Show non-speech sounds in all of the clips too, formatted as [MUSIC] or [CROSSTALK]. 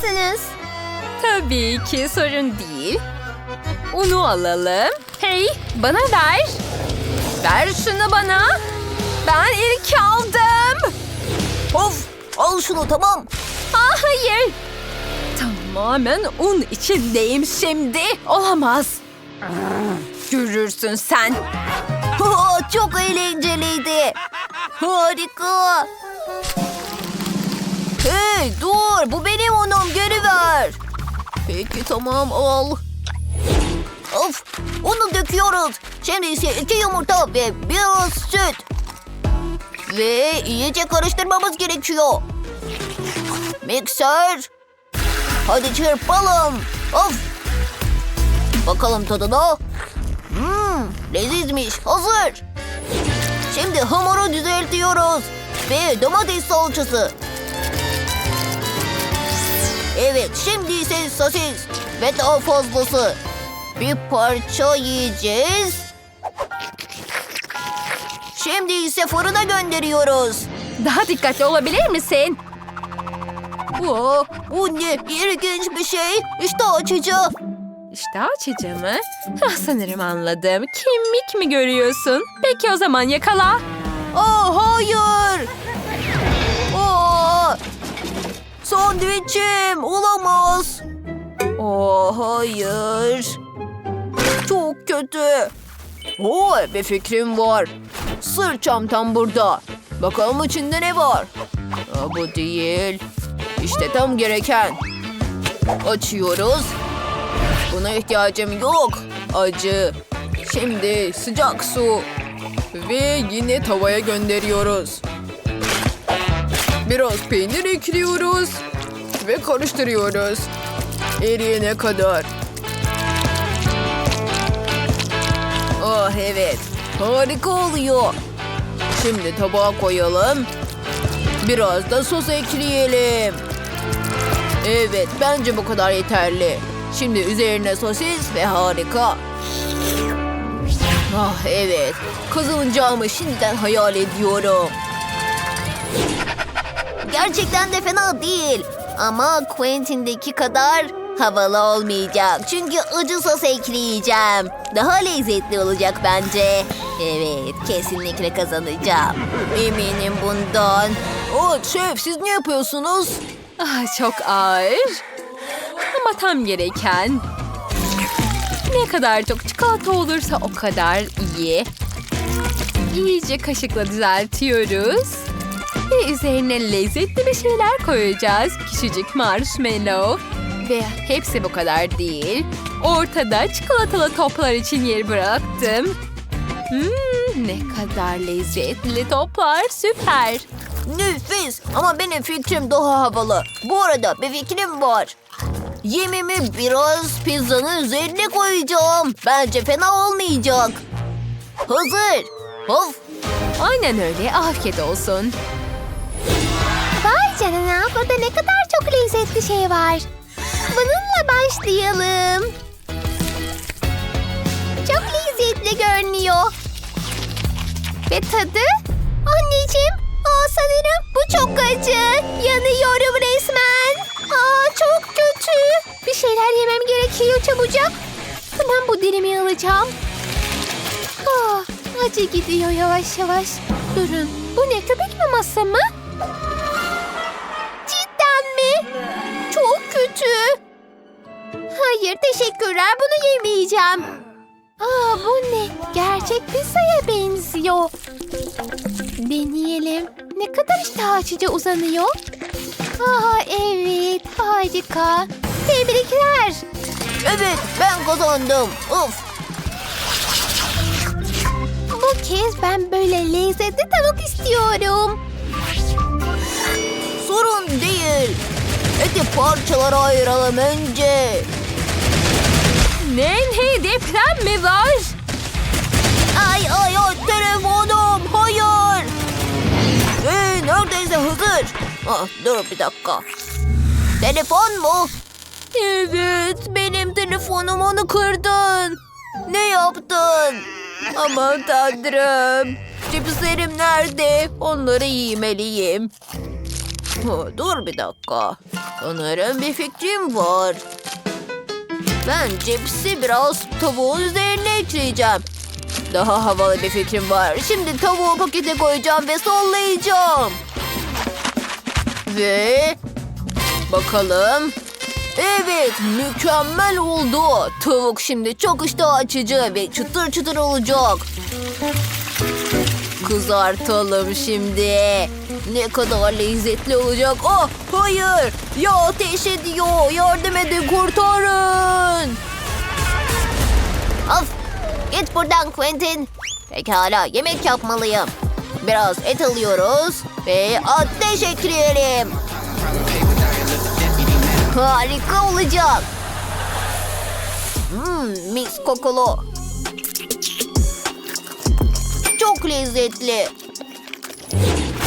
mısınız? Tabii ki sorun değil. Unu alalım. Hey bana ver. Ver şunu bana. Ben ilk aldım. Of! Al şunu tamam. Ah hayır. Tamamen un içindeyim şimdi. Olamaz. Görürsün sen. [LAUGHS] Çok eğlenceliydi. Harika. Hey dur bu benim unum geri ver. Peki tamam al. Of unu döküyoruz. Şimdi ise iki yumurta ve biraz süt. Ve iyice karıştırmamız gerekiyor. Mikser. Hadi çırpalım. Of. Bakalım tadına. Hmm, lezizmiş. Hazır. Şimdi hamuru düzeltiyoruz. Ve domates salçası. Evet, şimdi ise sosis. Ve daha fazlası. Bir parça yiyeceğiz. Şimdi ise fırına gönderiyoruz. Daha dikkatli olabilir misin? Oo, bu ne? İlginç bir şey. İşte açıcı. İşte açıcı mı? Ah, sanırım anladım. Kemik mi görüyorsun? Peki o zaman yakala. Aa, hayır. Sandviçim olamaz. Aa, hayır. Çok kötü. Oo, bir fikrim var. Sırt çantam burada. Bakalım içinde ne var? Aa, bu değil. İşte tam gereken. Açıyoruz. Buna ihtiyacım yok. Acı. Şimdi sıcak su. Ve yine tavaya gönderiyoruz. Biraz peynir ekliyoruz. Ve karıştırıyoruz. Eriyene kadar. Oh evet. Harika oluyor. Şimdi tabağa koyalım. Biraz da sos ekleyelim. Evet bence bu kadar yeterli. Şimdi üzerine sosis ve harika. Ah evet. Kazanacağımı şimdiden hayal ediyorum. Gerçekten de fena değil. Ama Quentin'deki kadar havalı olmayacak. Çünkü acı sos ekleyeceğim. Daha lezzetli olacak bence. Evet, kesinlikle kazanacağım. Eminim bundan. Oh, şef siz ne yapıyorsunuz? Ah, çok ağır. Ama tam gereken. Ne kadar çok çikolata olursa o kadar iyi. İyice kaşıkla düzeltiyoruz. Ve üzerine lezzetli bir şeyler koyacağız. Küçücük marshmallow. Ve hepsi bu kadar değil. Ortada çikolatalı toplar için yer bıraktım. Hmm, ne kadar lezzetli toplar. Süper. Nefis ama benim fikrim daha havalı. Bu arada bir fikrim var. Yemimi biraz pizzanın üzerine koyacağım. Bence fena olmayacak. Hazır. Of. Aynen öyle. Afiyet olsun. Canına burada ne kadar çok lezzetli şey var. Bununla başlayalım. Çok lezzetli görünüyor. Ve tadı? Anneciğim, aa sanırım bu çok acı. Yanıyorum resmen. Aa çok kötü. Bir şeyler yemem gerekiyor çabucak. Hemen bu dilimi alacağım. Aa, acı gidiyor yavaş yavaş. Durun, bu ne köpek maması mı? Hayır teşekkürler bunu yemeyeceğim. Aa bu ne? Gerçek pizzaya benziyor. Deneyelim. Ne kadar iştah açıcı uzanıyor. Aa evet harika. Tebrikler. Evet ben kazandım. Of. Bu kez ben böyle lezzetli tavuk istiyorum. Sorun değil. Eti parçalara ayıralım önce. Ne ne deprem mi var? Ay ay ay telefonum. Hayır. Ee, neredeyse hazır. Ah, dur bir dakika. Telefon mu? Evet benim telefonum onu kırdın. Ne yaptın? Aman tanrım. Cipslerim nerede? Onları yemeliyim. Oh, dur bir dakika. Sanırım bir fikrim var. Ben cipsi biraz tavuğun üzerine ekleyeceğim. Daha havalı bir fikrim var. Şimdi tavuğu pakete koyacağım ve sollayacağım. Ve bakalım. Evet, mükemmel oldu. Tavuk şimdi çok iştah açıcı ve çıtır çıtır olacak. Kızartalım şimdi. Ne kadar lezzetli olacak. Oh, hayır. Ya ateş ediyor. Yardım edin, kurtarın. Of, git buradan Quentin. Pekala, yemek yapmalıyım. Biraz et alıyoruz ve ateş ekleyelim. Harika olacak. Hmm, mis kokulu. Çok lezzetli.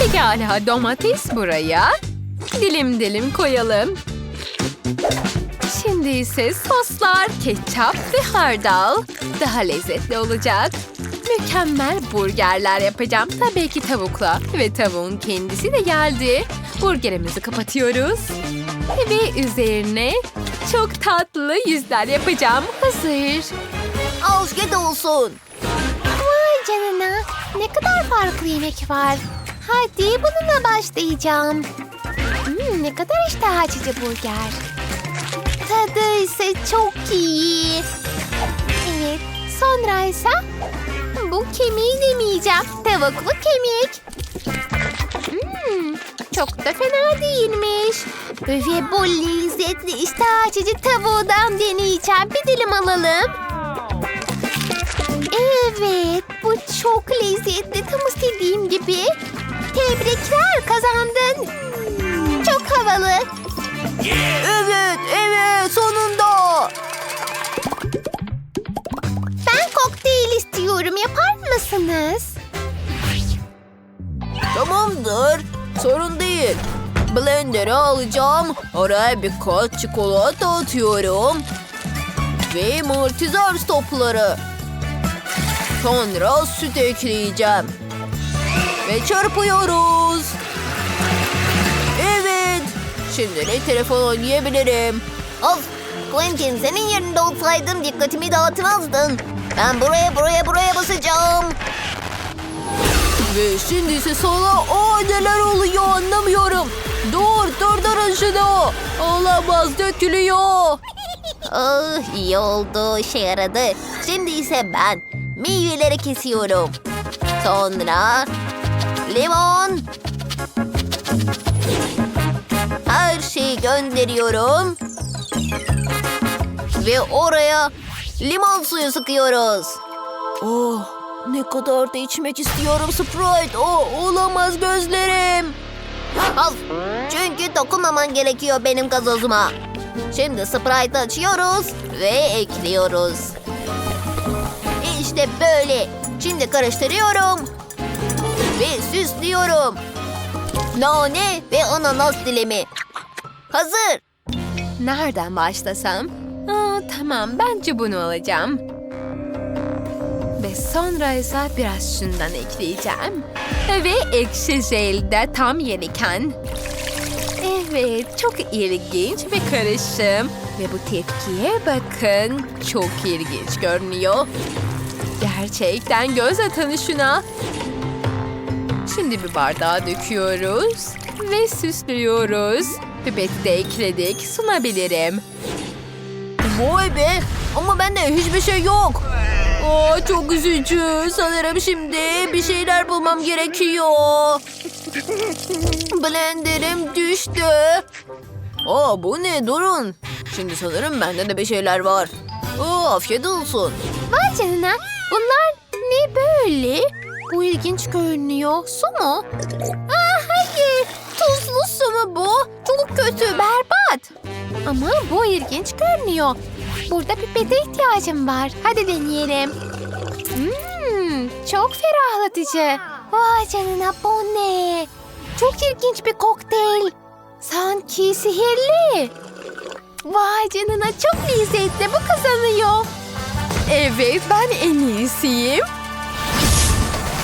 Pekala domates buraya. Dilim dilim koyalım. Şimdi ise soslar, ketçap ve hardal. Daha lezzetli olacak. Mükemmel burgerler yapacağım. Tabii ki tavukla. Ve tavuğun kendisi de geldi. Burgerimizi kapatıyoruz. Ve üzerine çok tatlı yüzler yapacağım. Hazır. Afiyet olsun. Vay canına. Ne kadar farklı yemek var. Hadi bununla başlayacağım. Hmm, ne kadar iştah açıcı burger. Tadı ise çok iyi. Evet, sonra ise bu kemiği demeyeceğim. Tavuklu kemik. Hmm, çok da fena değilmiş. Ve bu lezzetli iştah açıcı tavuğdan deneyeceğim. Bir dilim alalım. Evet, bu çok lezzetli. Tam istediğim gibi. Tebrikler, kazandın. Çok havalı. Evet, evet sonunda. Ben kokteyl istiyorum. Yapar mısınız? Tamamdır. Sorun değil. Blender'ı alacağım. Oraya birkaç çikolata atıyorum. Ve multizar topları. Sonra süt ekleyeceğim. Ve çırpıyoruz. Evet. Şimdi ne telefon oynayabilirim. Of. Quentin senin yerinde olsaydım dikkatimi dağıtmazdın. Ben buraya buraya buraya basacağım. Ve şimdi ise sana aa neler oluyor anlamıyorum. Dur durdurun şunu. Olamaz dökülüyor. Ah [LAUGHS] iyi oldu işe yaradı. Şimdi ise ben meyveleri kesiyorum. Sonra limon. Her şeyi gönderiyorum. Ve oraya limon suyu sıkıyoruz. Oh ne kadar da içmek istiyorum Sprite. Oh olamaz gözlerim. Al. Çünkü dokunmaman gerekiyor benim gazozuma. Şimdi Sprite açıyoruz ve ekliyoruz. İşte böyle. Şimdi karıştırıyorum. Ve süslüyorum. Nane ve ananas dilimi. Hazır. Nereden başlasam? Aa, tamam bence bunu alacağım. Ve sonra ise biraz şundan ekleyeceğim. Ve ekşi jel de tam yeriken. Evet çok ilginç bir karışım. Ve bu tepkiye bakın. Çok ilginç görünüyor. Gerçekten göz atın şuna. Şimdi bir bardağa döküyoruz. Ve süslüyoruz. Pipeti de ekledik. Sunabilirim. Vay be ama bende hiçbir şey yok. Aa, çok üzücü. Sanırım şimdi bir şeyler bulmam gerekiyor. Blenderim düştü. Aa, bu ne durun. Şimdi sanırım bende de bir şeyler var. Aa, afiyet olsun. Vay canına. Bunlar ne böyle? Bu ilginç görünüyor. Su mu? Aa, hayır. Tuzlu su mu bu? Çok kötü, berbat. Ama bu ilginç görünüyor. Burada pipete ihtiyacım var. Hadi deneyelim. Hmm, çok ferahlatıcı. Vay canına bu ne? Çok ilginç bir kokteyl. Sanki sihirli. Vay canına çok lezzetli. Bu kazanıyor. Evet ben en iyisiyim.